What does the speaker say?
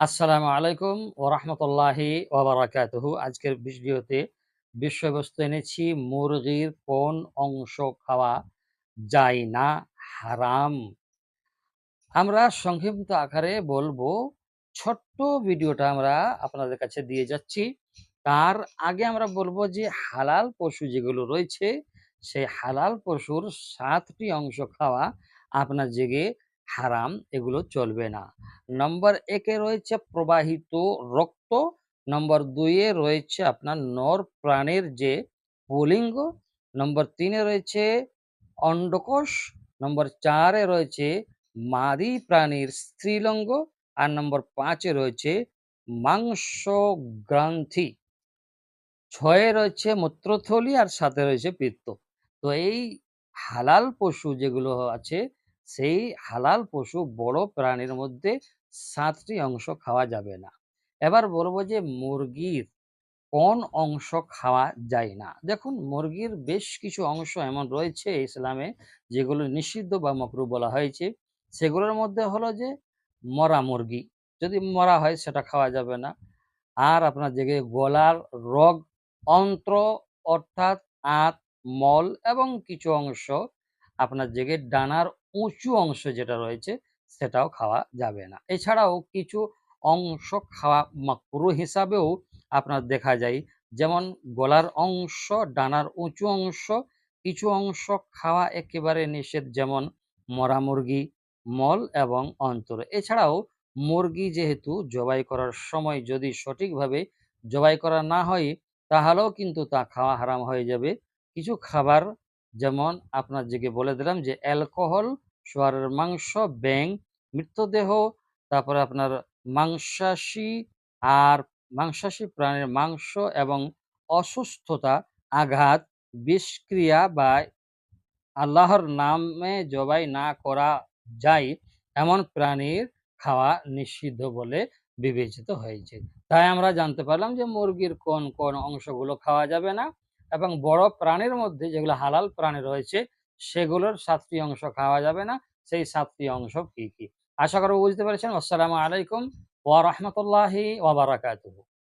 আসসালামু আলাইকুম ওরহমতুল্লাহি ওবরাকাতুহু আজকের ভিডিওতে বিষয়বস্তু এনেছি, মুরগির কোন অংশ খাওয়া যায় না, হারাম। আমরা সংক্ষিপ্ত আকারে বলব, ছোট্ট ভিডিওটা আমরা আপনাদের কাছে দিয়ে যাচ্ছি। তার আগে আমরা বলব যে, হালাল পশু যেগুলো রয়েছে, সেই হালাল পশুর সাতটি অংশ খাওয়া আপনার জেগে হারাম, এগুলো চলবে না। নম্বর একে রয়েছে প্রবাহিত রক্ত, নম্বর দুইয়ে রয়েছে আপনার নর প্রাণের যে পুলিঙ্গ, নম্বর তিনে রয়েছে অন্ডকোষ, নম্বর চারে রয়েছে মাদি প্রাণীর স্ত্রীলঙ্গ, আর নম্বর পাঁচে রয়েছে মাংস গ্রন্থি ছয়ে রয়েছে মূত্রথলি, আর সাথে রয়েছে পিত্ত। তো এই হালাল পশু যেগুলো আছে সেই হালাল পশু বড় প্রাণীর মধ্যে সাতটি অংশ খাওয়া যাবে না। এবার বলব যে মুরগির কোন অংশ খাওয়া যায় না? দেখুন, মুরগির বেশ কিছু অংশ এমন রয়েছে ইসলামে যেগুলো নিষিদ্ধ বা মকরু বলা হয়েছে। সেগুলোর মধ্যে হলো যে মরা মুরগি, যদি মরা হয় সেটা খাওয়া যাবে না। আর আপনার যে গলার রগ, অন্ত্র অর্থাৎ আঁত, মল এবং কিছু অংশ আপনার জেগে ডানার উঁচু অংশ যেটা রয়েছে সেটাও খাওয়া যাবে না। এছাড়াও কিছু অংশ খাওয়া মাকরু হিসাবেও আপনার দেখা যায়। যেমন গলার অংশ, ডানার উঁচু অংশ, কিছু অংশ খাওয়া একেবারে নিষেধ, যেমন মরা মুরগি, মল এবং অন্তর। এছাড়াও মুরগি যেহেতু জবাই করার সময় যদি সঠিকভাবে জবাই করা না হয়, তাহলেও কিন্তু তা খাওয়া হারাম হয়ে যাবে। কিছু খাবার যেমন আপনার যেকে বলে দিলাম যে অ্যালকোহল, সোয়ারের মাংস ব্যাং মৃতদেহ, তারপরে আপনার মাংসাশী আর মাংসাশী প্রাণীর মাংস এবং অসুস্থতা, আঘাত, বিষক্রিয়া বা আল্লাহর নামে জবাই না করা যায় এমন প্রাণীর খাওয়া নিষিদ্ধ বলে বিবেচিত হয়েছে। তাই আমরা জানতে পারলাম যে মুরগির কোন কোন অংশগুলো খাওয়া যাবে না। এবং বড় প্রাণীর মধ্যে যেগুলো হালাল প্রাণী রয়েছে, সেগুলোর সাতটি অংশ খাওয়া যাবে না। সেই সাতটি অংশ কি কি? আশা করব বুঝতে পেরেছেন। আসসালামু আলাইকুম ওয়া রাহমাতুল্লাহি ওয়া বারাকাতুহু।